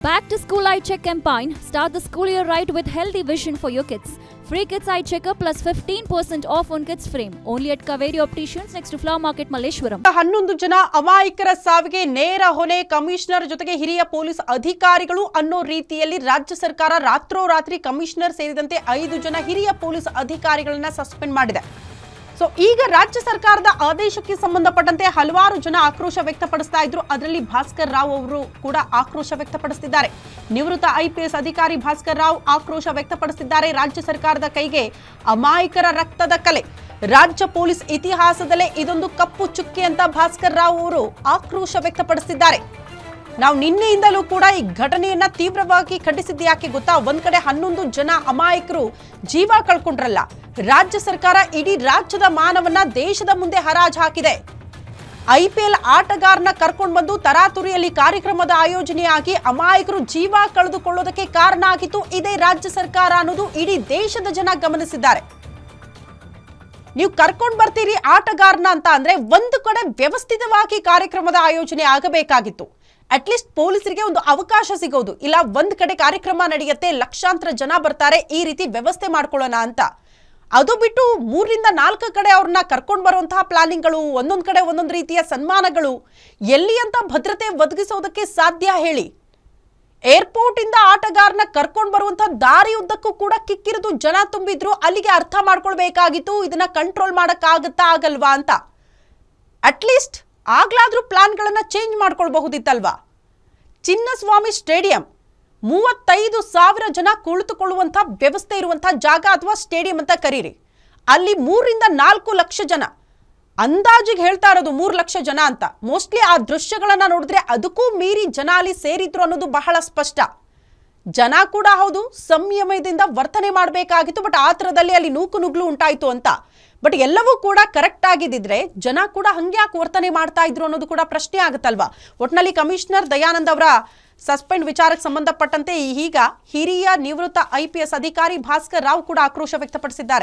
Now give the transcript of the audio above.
Back to School Eye Check campaign. Start the school year right with healthy vision for your kids. Free Kids Eye Checker plus 15% off on kids frame. Only at Kaveri Opticians next to Flower Market Malleshwaram. ಹನ್ನೊಂದು ಜನ ಅಮಾಯಕರ ಸಾವಿಗೆ ನೇರ ಹೊಣೆ commissioner ಜೊತೆಗೆ ಹಿರಿಯ police ಅಧಿಕಾರಿಗಳು ಅನ್ನೋ ರೀತಿಯಲ್ಲಿ ರಾಜ್ಯ ಸರ್ಕಾರ ರಾತ್ರೋರಾತ್ರಿ ಕಮಿಷನರ್ ಸೇರಿದಂತೆ ಐದು ಜನ ಹಿರಿಯ ಪೊಲೀಸ್ ಅಧಿಕಾರಿಗಳನ್ನ ಸಸ್ಪೆಂಡ್ ಮಾಡಿದೆ ಸೊ ಈಗ ರಾಜ್ಯ ಸರ್ಕಾರದ ಆದೇಶಕ್ಕೆ ಸಂಬಂಧಪಟ್ಟಂತೆ ಹಲವಾರು ಜನ ಆಕ್ರೋಶ ವ್ಯಕ್ತಪಡಿಸ್ತಾ ಇದ್ರು. ಅದರಲ್ಲಿ ಭಾಸ್ಕರ್ ರಾವ್ ಅವರು ಕೂಡ ಆಕ್ರೋಶ ವ್ಯಕ್ತಪಡಿಸುತ್ತಿದ್ದಾರೆ ನಿವೃತ್ತ ಐಪಿಎಸ್ ಅಧಿಕಾರಿ ಭಾಸ್ಕರ್ ರಾವ್ ಆಕ್ರೋಶ ವ್ಯಕ್ತಪಡಿಸಿದ್ದಾರೆ ರಾಜ್ಯ ಸರ್ಕಾರದ ಕೈಗೆ ಅಮಾಯಕರ ರಕ್ತದ ಕಲೆ. ರಾಜ್ಯ ಪೊಲೀಸ್ ಇತಿಹಾಸದಲ್ಲೇ ಇದೊಂದು ಕಪ್ಪು ಚುಕ್ಕೆ ಅಂತ ಭಾಸ್ಕರ್ ರಾವ್ ಅವರು ಆಕ್ರೋಶ ವ್ಯಕ್ತಪಡಿಸಿದ್ದಾರೆ ನಾವು ನಿನ್ನೆಯಿಂದಲೂ ಕೂಡ ಈ ಘಟನೆಯನ್ನ ತೀವ್ರವಾಗಿ ಖಂಡಿಸಿದ್ದು ಯಾಕೆ ಗೊತ್ತಾ? ಒಂದ್ ಕಡೆ ಹನ್ನೊಂದು ಜನ ಅಮಾಯಕರು ಜೀವ ಕಳ್ಕೊಂಡ್ರಲ್ಲ. ರಾಜ್ಯ ಸರ್ಕಾರ ಇಡೀ ರಾಜ್ಯದ ಮಾನವನ್ನ ದೇಶದ ಮುಂದೆ ಹರಾಜು ಹಾಕಿದೆ. ಐಪಿಎಲ್ ಆಟಗಾರನ ಕರ್ಕೊಂಡು ಬಂದು ತರಾತುರಿಯಲ್ಲಿ ಕಾರ್ಯಕ್ರಮದ ಆಯೋಜನೆಯಾಗಿ ಅಮಾಯಕರು ಜೀವ ಕಳೆದುಕೊಳ್ಳೋದಕ್ಕೆ ಕಾರಣ ಆಗಿತ್ತು ಇದೇ ರಾಜ್ಯ ಸರ್ಕಾರ ಅನ್ನೋದು ಇಡೀ ದೇಶದ ಜನ ಗಮನಿಸಿದ್ದಾರೆ. ನೀವು ಕರ್ಕೊಂಡು ಬರ್ತೀರಿ ಆಟಗಾರನ ಅಂತ ಅಂದ್ರೆ ಒಂದು ಕಡೆ ವ್ಯವಸ್ಥಿತವಾಗಿ ಕಾರ್ಯಕ್ರಮದ ಆಯೋಜನೆ ಆಗಬೇಕಾಗಿತ್ತು. ಅಟ್ಲೀಸ್ಟ್ ಪೊಲೀಸರಿಗೆ ಒಂದು ಅವಕಾಶ ಸಿಗೋದು. ಇಲ್ಲ, ಒಂದ್ ಕಡೆ ಕಾರ್ಯಕ್ರಮ ನಡೆಯುತ್ತೆ, ಲಕ್ಷಾಂತರ ಜನ ಬರ್ತಾರೆ, ಈ ರೀತಿ ವ್ಯವಸ್ಥೆ ಮಾಡ್ಕೊಳ್ಳೋಣ ಅಂತ. ಅದು ಬಿಟ್ಟು ಮೂರರಿಂದ ನಾಲ್ಕು ಕಡೆ ಅವ್ರನ್ನ ಕರ್ಕೊಂಡು ಬರುವಂತಹ ಪ್ಲಾನಿಂಗ್ಗಳು, ಒಂದೊಂದು ಕಡೆ ಒಂದೊಂದು ರೀತಿಯ ಸನ್ಮಾನಗಳು, ಎಲ್ಲಿ ಅಂತ ಭದ್ರತೆ ಒದಗಿಸೋದಕ್ಕೆ ಸಾಧ್ಯ ಹೇಳಿ. ಏರ್ಪೋರ್ಟ್ ಇಂದ ಆಟಗಾರನ ಕರ್ಕೊಂಡು ಬರುವಂತ ದಾರಿ ಉದ್ದಕ್ಕೂ ಕೂಡ ಕಿಕ್ಕಿರಿದು ಜನ ತುಂಬಿದ್ರು, ಅಲ್ಲಿಗೆ ಅರ್ಥ ಮಾಡ್ಕೊಳ್ಬೇಕಾಗಿತ್ತು, ಇದನ್ನ ಕಂಟ್ರೋಲ್ ಮಾಡೋಕ್ಕಾಗತ್ತಾ ಆಗಲ್ವಾ ಅಂತ. ಅಟ್ಲೀಸ್ಟ್ ಆಗ್ಲಾದ್ರೂ ಪ್ಲಾನ್ಗಳನ್ನ ಚೇಂಜ್ ಮಾಡ್ಕೊಳ್ಬಹುದಿತ್ತಲ್ವಾ? ಚಿನ್ನಸ್ವಾಮಿ ಸ್ಟೇಡಿಯಂ. ಮೂವತ್ತೈದು ಸಾವಿರ ಜನ ಕುಳಿತುಕೊಳ್ಳುವಂಥ ವ್ಯವಸ್ಥೆ ಇರುವಂಥ ಜಾಗ ಅಥವಾ ಸ್ಟೇಡಿಯಂ ಅಂತ ಕರೀರಿ. ಅಲ್ಲಿ ಮೂರಿಂದ ನಾಲ್ಕು ಲಕ್ಷ ಜನ. ಅಂದಾಜಿಗೆ ಹೇಳ್ತಾ ಇರೋದು ಮೂರು ಲಕ್ಷ ಜನ ಅಂತ. ಮೋಸ್ಟ್ಲಿ ಆ ದೃಶ್ಯಗಳನ್ನು ನೋಡಿದ್ರೆ ಅದಕ್ಕೂ ಮೀರಿ ಜನ ಅಲ್ಲಿ ಸೇರಿದ್ರು ಅನ್ನೋದು ಬಹಳ ಸ್ಪಷ್ಟ. ಜನ ಕೂಡ ಹೌದು, ಸಂಯಮದಿಂದ ವರ್ತನೆ ಮಾಡಬೇಕಾಗಿತ್ತು ಬಟ್ ಆ ಥರದಲ್ಲಿ ಅಲ್ಲಿ ನೂಕು ನುಗ್ಲು ಉಂಟಾಯಿತು ಅಂತ. ಬಟ್ ಎಲ್ಲವೂ ಕೂಡ ಕರೆಕ್ಟ್ ಆಗಿದ್ದಿದ್ರೆ ಜನ ಕೂಡ ಹಂಗ್ಯಾಕೆ ವರ್ತನೆ ಮಾಡ್ತಾ ಇದ್ರು ಅನ್ನೋದು ಕೂಡ ಪ್ರಶ್ನೆ ಆಗುತ್ತಲ್ವಾ? ಒಟ್ನಲ್ಲಿ ಕಮಿಷನರ್ ದಯಾನಂದ್ ಅವರ ಸಸ್ಪೆಂಡ್ ವಿಚಾರಕ್ಕೆ ಸಂಬಂಧಪಟ್ಟಂತೆ ಈಗ ಹಿರಿಯ ನಿವೃತ್ತ ಐಪಿಎಸ್ ಅಧಿಕಾರಿ ಭಾಸ್ಕರ್ ರಾವ್ ಕೂಡ ಆಕ್ರೋಶ ವ್ಯಕ್ತಪಡಿಸಿದ್ದಾರೆ.